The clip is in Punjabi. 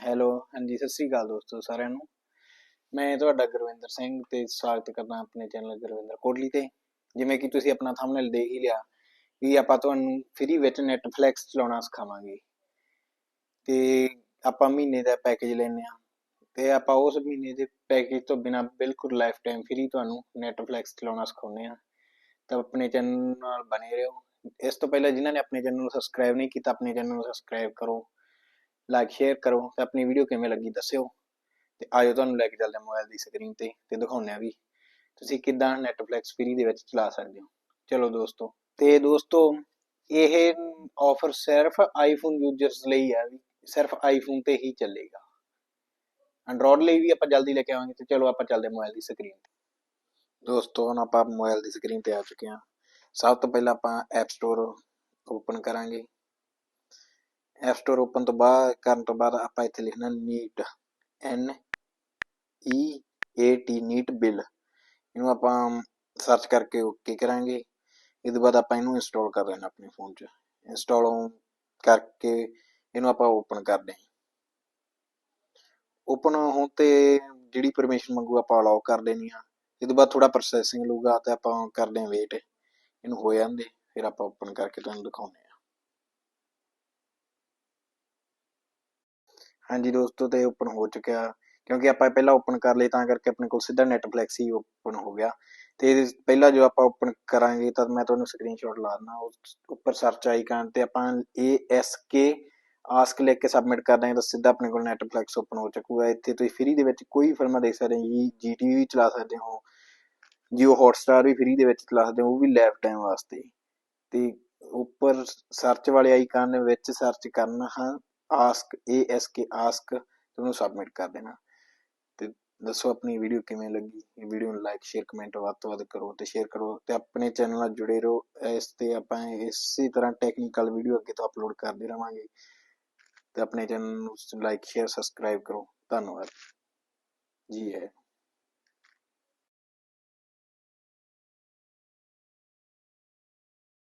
ਹੈਲੋ ਹਾਂਜੀ, ਸਤਿ ਸ੍ਰੀ ਅਕਾਲ ਦੋਸਤੋ ਸਾਰਿਆਂ ਨੂੰ। ਮੈਂ ਤੁਹਾਡਾ ਗੁਰਵਿੰਦਰ ਸਿੰਘ ਤੇ ਸਵਾਗਤ ਕਰਦਾ ਆਪਣੇ ਚੈਨਲ ਗੁਰਵਿੰਦਰ ਕੋਟਲੀ ਤੇ। ਜਿਵੇਂ ਕਿ ਤੁਸੀਂ ਆਪਣਾ ਥੰਬਨੇਲ ਦੇਖ ਹੀ ਲਿਆ ਵੀ ਆਪਾਂ ਤੁਹਾਨੂੰ ਫ੍ਰੀ ਵਿੱਚ ਨੈਟਫਲਿਕਸ ਚਲਾਉਣਾ ਸਿਖਾਵਾਂਗੇ। ਤੇ ਆਪਾਂ ਮਹੀਨੇ ਦਾ ਪੈਕੇਜ ਲੈਨੇ ਆ ਤੇ ਆਪਾਂ ਉਸ ਮਹੀਨੇ ਦੇ ਪੈਕੇਜ ਤੋਂ ਬਿਨਾ ਬਿਲਕੁਲ ਲਾਈਫ ਟਾਈਮ ਫ੍ਰੀ ਤੁਹਾਨੂੰ ਨੈਟਫਲਿਕਸ ਚਲਾਉਣਾ ਸਿਖਾਉਂਦੇ ਆ ਤਾਂ ਆਪਣੇ ਚੈਨਲ ਨਾਲ ਬਣੇ ਰਹੋ। ਇਸ ਤੋਂ ਪਹਿਲਾਂ ਜਿਨ੍ਹਾਂ ਨੇ ਆਪਣੇ ਚੈਨਲ ਨੂੰ ਸਬਸਕ੍ਰਾਈਬ ਨਹੀਂ ਕੀਤਾ, ਆਪਣੇ ਚੈਨਲ ਨੂੰ ਸਬਸਕ੍ਰਾਈਬ ਕਰੋ। ਲਾਈਕ ਸ਼ੇਅਰ ਕਰੋ ਤੇ ਆਪਣੀ ਵੀਡੀਓ ਕਿਵੇਂ ਲੱਗੀ ਦੱਸਿਓ। ਤੇ ਆਜੋ ਤੁਹਾਨੂੰ ਲੈ ਕੇ ਚੱਲਦੇ ਹਾਂ ਮੋਬਾਈਲ ਦੀ ਸਕਰੀਨ ਤੇ ਤੇ ਦਿਖਾਉਂਦੇ ਆ ਵੀ ਤੁਸੀਂ ਕਿੱਦਾਂ ਨੈਟਫਲਿਕਸ ਫ੍ਰੀ ਦੇ ਵਿੱਚ ਚਲਾ ਸਕਦੇ ਹੋ। ਚਲੋ ਦੋਸਤੋ, ਤੇ ਦੋਸਤੋ ਇਹ ਆਫਰ ਸਿਰਫ ਆਈਫੋਨ ਯੂਜ਼ਰਸ ਲਈ ਹੈ ਸਿਰਫ ਆਈਫੋਨ ਤੇ ਹੀ ਚੱਲੇਗਾ। ਐਂਡਰੋਇਡ ਲਈ ਵੀ ਆਪਾਂ ਜਲਦੀ ਲੈ ਕੇ ਆਵਾਂਗੇ ਤੇ ਚਲੋ ਆਪਾਂ ਚੱਲਦੇ ਮੋਬਾਈਲ ਦੀ ਸਕਰੀਨ ਤੇ। ਦੋਸਤੋ, ਹੁਣ ਆਪਾਂ ਮੋਬਾਈਲ ਦੀ ਸਕਰੀਨ ਤੇ ਆ ਚੁੱਕੇ ਹਾਂ। ਸਭ ਤੋਂ ਪਹਿਲਾਂ ਆਪਾਂ ਐਪ ਸਟੋਰ ਓਪਨ ਕਰਾਂਗੇ। ਐਪ ਸਟੋਰ ਓਪਨ ਤੋਂ ਬਾਅਦ, ਕਰਨ ਤੋਂ ਬਾਅਦ ਆਪਾਂ ਇੱਥੇ ਲਿਖਣਾ NEAT N E A T NEAT bill. ਇਹਨੂੰ ਆਪਾਂ ਸਰਚ ਕਰਕੇ ਓਕੇ ਕਰਾਂਗੇ। ਇਹ ਤੋਂ ਬਾਅਦ ਆਪਾਂ ਇਹਨੂੰ ਇੰਸਟਾਲ ਕਰ ਲੈਣਾ ਆਪਣੇ ਫੋਨ 'ਚ। ਇੰਸਟਾਲ ਕਰਕੇ ਇਹਨੂੰ ਆਪਾਂ ਓਪਨ ਕਰਦੇ ਹਾਂ ਓਪਨ ਹੋਣ ਤੇ ਜਿਹੜੀ ਪਰਮਿਸ਼ਨ ਮੰਗੂ ਆਪਾਂ ਅਲਾਉ ਕਰ ਦੇਣੀ ਆ। ਇਹ ਤੋਂ ਬਾਅਦ ਥੋੜਾ ਪ੍ਰੋਸੈਸਿੰਗ ਲਊਗਾ ਤੇ ਆਪਾਂ ਕਰਦੇ ਹਾਂ ਵੇਟ ਇਹਨੂੰ ਹੋ ਜਾਂਦੇ। ਫਿਰ ਆਪਾਂ ਓਪਨ ਕਰਕੇ ਤੁਹਾਨੂੰ ਦਿਖਾਉਂਦੇ ਆ ਹਾਂਜੀ ਦੋਸਤੋ ਤੇ ਓਪਨ ਹੋ ਚੁੱਕਿਆ। ਕਿਉਂਕਿ ਆਪਾਂ ਪਹਿਲਾਂ ਓਪਨ ਕਰ ਲਈ ਤਾਂ ਕਰਕੇ ਆਪਣੇ ਕੋਲ ਸਿੱਧਾ ਨੈਟਫਲਿਕਸ ਹੀ ਓਪਨ ਹੋ ਗਿਆ। ਤੇ ਪਹਿਲਾਂ ਜੋ ਆਪਾਂ ਓਪਨ ਕਰਾਂਗੇ, ਤਾਂ ਮੈਂ ਤੁਹਾਨੂੰ ਸਕਰੀਨਸ਼ਾਟ ਲਾ ਦਿੰਦਾ, ਉਸ ਉੱਪਰ ਸਰਚ ਆਈਕਨ ਤੇ ਆਪਾਂ ਏ ਆਸਕ ਲਿਖ ਕੇ ਸਬਮਿਟ ਕਰ ਦਾਂਗੇ ਤਾਂ ਸਿੱਧਾ ਆਪਣੇ ਕੋਲ ਨੈਟਫਲਿਕਸ ਓਪਨ ਹੋ ਚੁੱਕੂਗਾ। ਇੱਥੇ ਤੁਸੀਂ ਫ੍ਰੀ ਦੇ ਵਿੱਚ ਕੋਈ ਫਿਲਮਾਂ ਦੇਖ ਸਕਦੇ ਹੋ, ਜੀ ਟੀਵੀ ਵੀ ਚਲਾ ਸਕਦੇ ਹੋ ਜੀਓ ਹੌਟਸਟਾਰ ਵੀ ਫ੍ਰੀ ਦੇ ਵਿੱਚ ਚਲਾ ਸਕਦੇ ਹੋ, ਉਹ ਵੀ ਲਾਈਫ ਟਾਈਮ ਵਾਸਤੇ। ਤੇ ਉੱਪਰ ਸਰਚ ਵਾਲੇ ਆਈਕਨ ਵਿੱਚ ਸਰਚ ਕਰਨਾ ਹਾਂ। ਆਸਕ ਏ ਆਸਕ ਤੁਹਾਨੂੰ ਸਬਮਿਟ ਕਰ ਦੇਣਾ। ਤੇ ਦੱਸੋ ਆਪਣੀ ਵੀਡੀਓ ਕਿਵੇਂ ਲੱਗੀ? ਇਹ ਵੀਡੀਓ ਨੂੰ ਲਾਈਕ ਸ਼ੇਅਰ ਕਮੈਂਟ ਵੱਧ ਤੋਂ ਵੱਧ ਕਰੋ ਤੇ ਸ਼ੇਅਰ ਕਰੋ ਤੇ ਆਪਣੇ ਚੈਨਲ ਨਾਲ ਜੁੜੇ ਰਹੋ। ਇਸ ਤੇ ਆਪਾਂ ਇਸੇ ਤਰ੍ਹਾਂ ਟੈਕਨੀਕਲ ਵੀਡੀਓ ਅੱਗੇ ਤੋਂ ਅਪਲੋਡ ਕਰਦੇ ਰਵਾਂਗੇ। ਤੇ ਆਪਣੇ ਚੈਨਲ ਨੂੰ ਲਾਈਕ ਸ਼ੇਅਰ ਸਬਸਕ੍ਰਾਈਬ ਕਰੋ। ਧੰਨਵਾਦ। ਜੀ ਹੈ